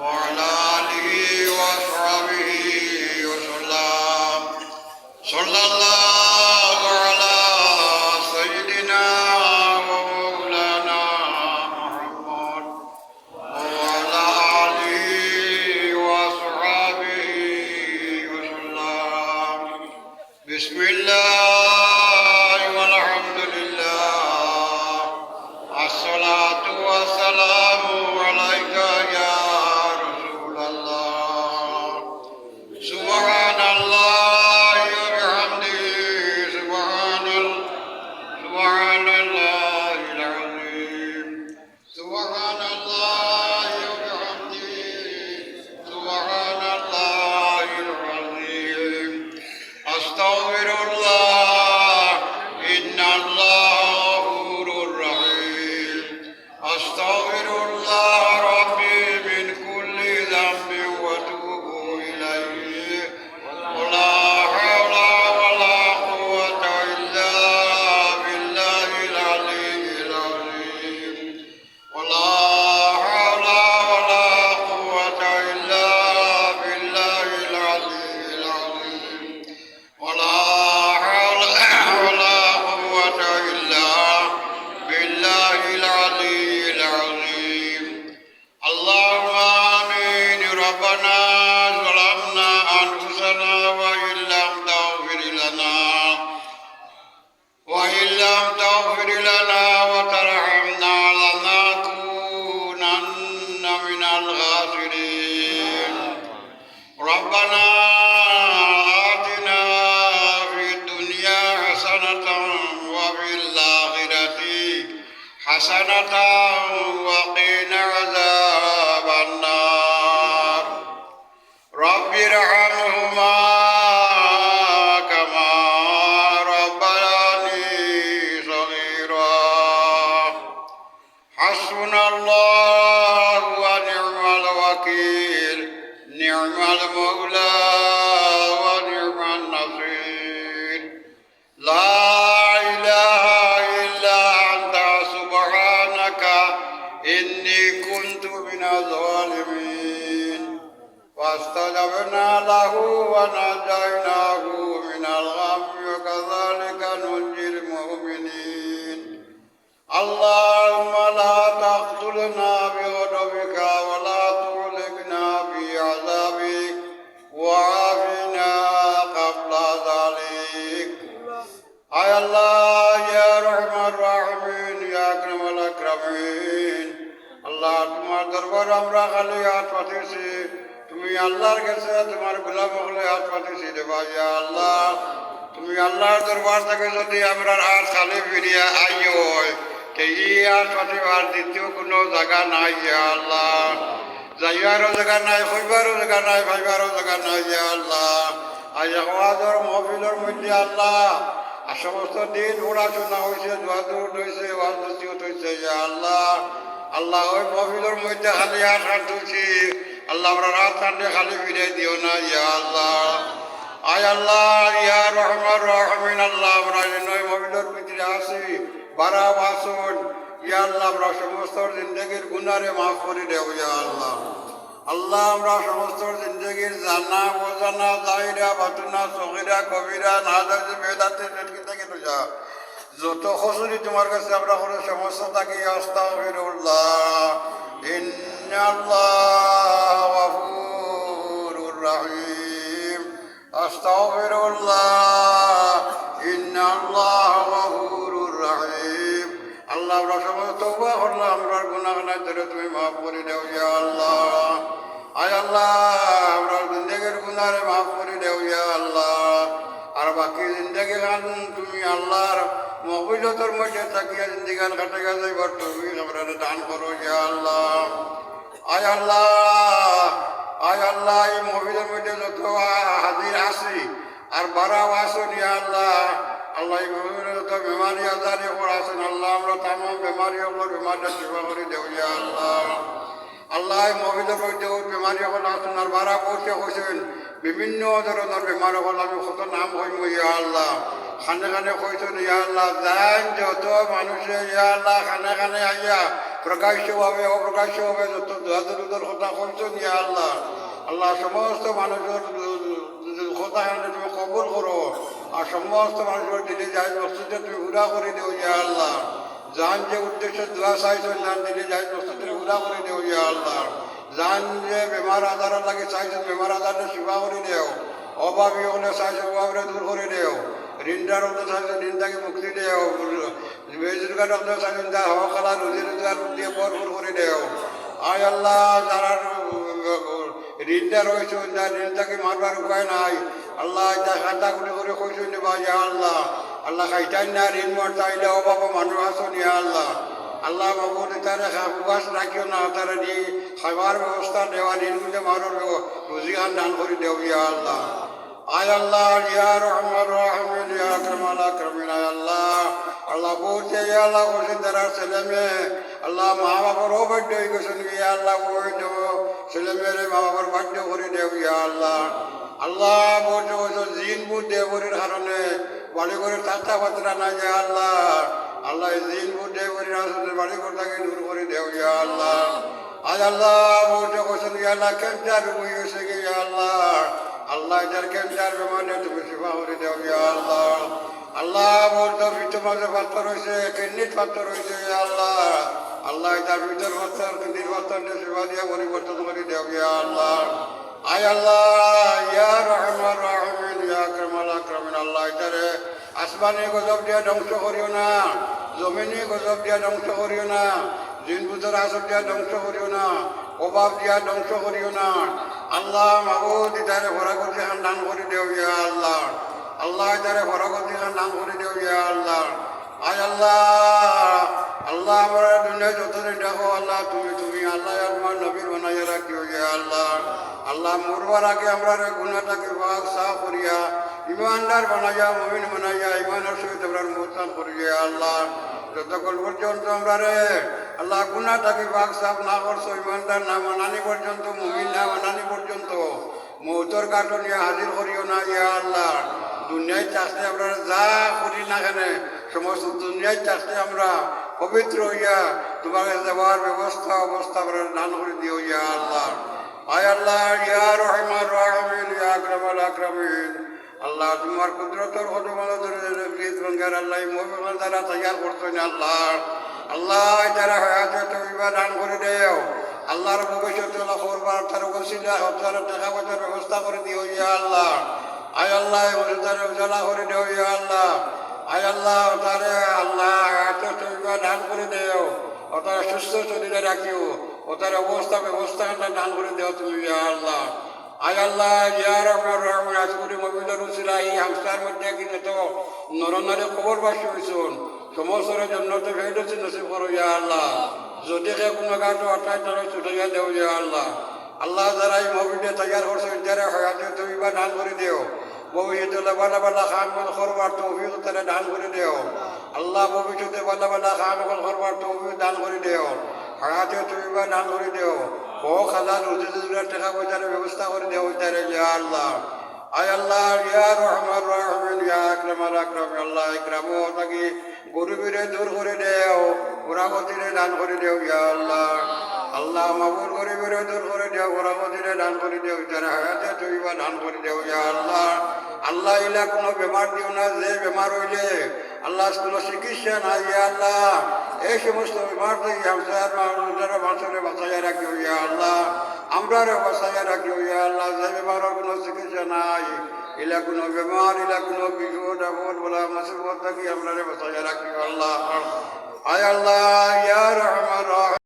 وعلى آله وأصحابه وسلم صلى الله حسنة وقنا عذاب النار. رب ارحمهما كما ربياني صغيرا. حسبنا الله ونعم الوكيل. نعم المولى. ونجيناه من الغم وكذلك ننجي المؤمنين. اللهم لا تقتلنا بغضبك ولا تغلقنا بعذابك وعافنا قبل ذلك. يا الله يا رحمن الرحيم يا أكرم الأكرمين. اللهم تمار دربار أمرا خليات وتسيب তুমি আল্লাহর কাছে তোমার গোলাম হলে হাত পাঠিয়েছি ভাই ইয়া আল্লাহ। তুমি আল্লাহর দরবার থেকে যদি আমরা হাত খালি ফিরিয়ে আইও তে ই হাত পাঠিবার দ্বিতীয় কোনো জায়গা নাই আল্লাহ। যাইবারও জায়গা নাই হইবারও জায়গা নাই ভাইবারও জায়গা নাই আল্লাহ। আজ আমাদের মহফিলের মধ্যে আল্লাহ। আর সমস্ত দিন পড়াশোনা হয়েছে দোয়াদুর হয়েছে ওয়াজনসিহত হয়েছে আল্লাহ। আল্লাহ ওই মহফিলের মধ্যে খালি হাত হাত আল্লাহ আমরা রাত হাতে খালি ফিরে দিও না, ইয়া আল্লাহ। আয় আল্লাহ, ইয়া রহমান রহমিন আল্লাহ, আমরা যেন ওই মহফিলের ভিতরে আসি বারা বাসন ইয়া আল্লাহ, আমরা সমস্ত জিন্দগির গুনারে মাফ করে দেব ইয়া আল্লাহ। আল্লাহ, আমরা সমস্ত জিন্দগির জানা, অজানা, জাহিরা, বাতুনা, সগিরা, কবিরা না জানি বেদাতে থেকে যা। যত খসুরি তোমার কাছে আমরা করে সমস্ত থাকি আস্তাগফিরুল্লাহ। ইন্নাল্লাহ আস্তাগফিরুল্লাহ ইন্নাল্লাহ গফুরুর রহিম আল্লাহ আমরা সমস্ত তওবা করলাম. আমরা গুনাহগানা ধরে তুমি মাফ করে দাও, ইয়া আল্লাহ। আয় আল্লাহ আমরা জিন্দগির গুনারে মাফ করে দাও ইয়া আল্লাহ আর বাকি জিন্দগি গান তুমি আল্লাহর মহবিলতর মধ্যে থাকিয়া জিন্দগি গান কাটে গেছে এবার তুমি আমরা দান করো ইয়া আল্লাহ। আয় আল্লাহ আয় আল্লাহ, এই মহবিলের মধ্যে যত হাজির আসি আর বারাও আসুন ইয়া আল্লাহ। আল্লাহ, এই মহবিলের যত বেমারি আজারি ওপর আসেন আল্লাহ, আমরা তামাম বেমারি ওপর বেমারটা সেবা করে দেও ইয়া আল্লাহ। আল্লাহ এই মহিলার মধ্যে বেমারি হল আসুন আর বারা পৌঁছে হয়েছেন বিভিন্ন বেমার হল আমি কত নাম হইম ইয়া আল্লাহ। খানে খানে কইছেন, ইয়া আল্লাহ, যান যত মানুষে, ইয়া আল্লাহ, খানে খানে আইয়া, প্রকাশ্যভাবে, অপ্রকাশ্যভাবে যত দোয়াদুর কথা করছেন ইয়া আল্লাহ। আল্লাহ সমস্ত মানুষের কথা তুমি কবুল করো, আর সমস্ত মানুষের দিলে যাই বস্তুতে তুমি উড়া করে দিও, ইয়া আল্লাহ। যান যে উদ্দেশ্যে দোয়া চাইছেন যান দিলে যাই বস্তুতে উড়া করে দিও ইয়া আল্লাহ যান যে বেমার আজার লাগে চাইছেন বেমার আজারটা সেবা করে দেও অভাবী হলে চাইছে অভাবরে দূর করে দেও ঋণদার হলে চাইছে ঋণটাকে মুক্তি দেও বেজুরগার হলে চাইছেন যা হকালা রুজি রোজগার দিয়ে ভরপুর করে দেও আয় আল্লাহ যারা ঋণটা রয়েছে যা ঋণটাকে মারবার উপায় নাই আল্লাহ যা খাতা করে করে কইসুন নেবা ইয়া আল্লাহ আল্লাহ খাইটাই না, ঋণ মার চাইলে অভাব মানুষ আসুন ইয়া আল্লাহ। আল্লাহ বাবু তারা উপাস রাখিও না তারা দিয়ে খাবার ব্যবস্থা দেওয়া ঋণগুলো মারোর রুজিগান দান করে দেও ইয়া আল্লাহ। আয় আল্লাহ, ইয়া রহমান রহমান ইয়া আকরামাল আকরামিন আয় আল্লাহ। আল্লাহ বলছে ইয়া আল্লাহ বলছেন তারা ছেলে মেয়ে আল্লাহ মা বাবার ও বাধ্য হয়ে গেছেন ইয়া আল্লাহ ওই দেব ছেলে মেয়েরে মা বাবার বাধ্য করে দেও ইয়া আল্লাহ। আল্লাহ বলছে বলছে জিন বুধ দেবরের কারণে বাড়ি করে চাচা বাচ্চা না যায় আল্লাহ। আল্লাহ জিন বুধ দেবরের আসলে বাড়ি করে তাকে দূর করে দেও ইয়া আল্লাহ। আজ আল্লাহ বলছে বলছেন ইয়া আল্লাহ ক্যান্সার রুগী হয়েছে ইয়া আল্লাহ। আল্লাহ এটার ক্যান্সার বেমারে তুমি সেবা করে দেও ইয়া আল্লাহ। আল্লাহ বলতো ভিতর মাঝে পাথর হয়েছে কিডনির পাথর হয়েছে ইয়া আল্লাহ। আল্লাহ এটার ভিতর পাথর কিডনির পাথর সেবা দিয়ে পরিবর্তন করে দেও ইয়া আল্লাহ। আয় আল্লাহ আল্লাহ এটারে আসমানে গজব দিয়া ধ্বংস করিও না জমিনে গজব দিয়া ধ্বংস করিও না দিন বুঝার আসব দিয়া ধ্বংস করিও না, অভাব দিয়া ধ্বংস করিও না। আল্লাহ ইতারে ভরাগতি খান দান করে দেও ইয়া আল্লাহ। আল্লাহ ইতারে ভরাগতি খান দান করে দেও ইয়া আল্লাহ। আয় আল্লাহ আল্লাহ, আমরা দুনিয়ায় যতদিন দেখো আল্লাহ, তুমি তুমি, আল্লাহ, আমার নবীর বানাইয়া রাখিও ইয়া আল্লাহ। আল্লাহ মরবার আগে আমরা গুণাটাকে ভাগ সাফ করিয়া, ইমানদার বানাইয়া, মমিন বানাইয়া, ইমানের সহিত আমরা মোতান করিয়া আল্লাহ। যতক্ষণ পর্যন্ত আমরা রে আল্লাহ গুণাটাকে ভাগ সাফ না করছ, ইমানদার না মানানি পর্যন্ত, মমিন না মানানি পর্যন্ত, মৌতর কাটো নিয়ে হাজির করিও না ইয়া আল্লাহ। দুনিয়ায় চাষতে আমরা যা করি না কেন, সমস্ত দুনিয়ায় চাষতে আমরা পবিত্র হইয়া তোমার দেওয়ার ব্যবস্থা, অবস্থা আমরা দান করে দিও ইয়া আল্লাহ। আয় আল্লাহ, ইয়া রহমান রহমিন ইয়া আকরামাল আকরামিন। আল্লাহ, তোমার কুদরতর কদমাল ধরে প্রিয় গঙ্গার আল্লাহ মোহাম্মদ দ্বারা তৈয়ার না আল্লাহ। আল্লাহ যারা হয়াতে তুমি দান করে দেও। আল্লাহর ভবিষ্যৎ করবার তার ওসিলা তার টাকা পয়সার ব্যবস্থা করে দিও ইয়া আল্লাহ। আয় আল্লাহ তার উজালা করে দেও ইয়া আল্লাহ। আয় আল্লাহ তারে আল্লাহ এত তুমি দান করে দেও। ও তারা সুস্থ শরীরে রাখিও। ও তার অবস্থা ব্যবস্থা দান করে দেও তুমি আল্লাহ। আল্লাহ ইয়া রহমান রহমান আজকুরি মবিদর উসিলা এই হামসার মধ্যে কিন্তু তো নরনারে খবর বাসি হয়েছুন সমস্ত জন্য তো ভেটেছি নসিব করো ইয়া আল্লাহ। যদি কে কোনো গাটো অর্থাৎ তারা ছুটাইয়া দেও ইয়া আল্লাহ। আল্লাহ যারা এই মবিদে তৈয়ার করছে, যারা হয়াতে তুমি বা দান করে দিও। ভবিষ্যতে বালা খান মন করবার তৌফিক তারা দান করে দেও। আল্লাহ ভবিষ্যতে বালা খান মন করবার তৌফিক দান করে দেও। হয়াতে তুমি দান করে দেও। ও খাজা রুজি টাকা পয়সার ব্যবস্থা করে দেও তারে, ইয়া আল্লাহ। আয় আল্লাহ, ইয়া রহমান রহমান ইয়া আকরামাল আকরাম আল্লাহ ইকরামও তাকে গরিবেরে দূর করে দেও ওরাগতিরে দান করে দেও, ইয়া আল্লাহ। আল্লাহ মাবুর গরিবেরে দূর করে দেও ওরাগতিরে দান করে দেও, যারা হায়াতে তুমি বা দান করে দেও, ইয়া আল্লাহ। আল্লাহ ইলা কোনো বেমার দিও না, যে বেমার হইলে আল্লাহ কোনো চিকিৎসা নাই, ইয়া আল্লাহ। এই সমস্ত বেমার থেকে হামসার মানুষের মানুষের বাঁচাইয়া রাখিও, ইয়া আল্লাহ। আমরা বাঁচাইয়া রাখিও, ইয়া আল্লাহ, যে বেমারের কোনো চিকিৎসা নাই। ইলা কোনো বেমার, ইলা কোনো বিপদ, আপদ, বলা মুসিবত থাকি আমরা বাঁচাইয়া রাখিও, আল্লাহ। আয় আল্লাহ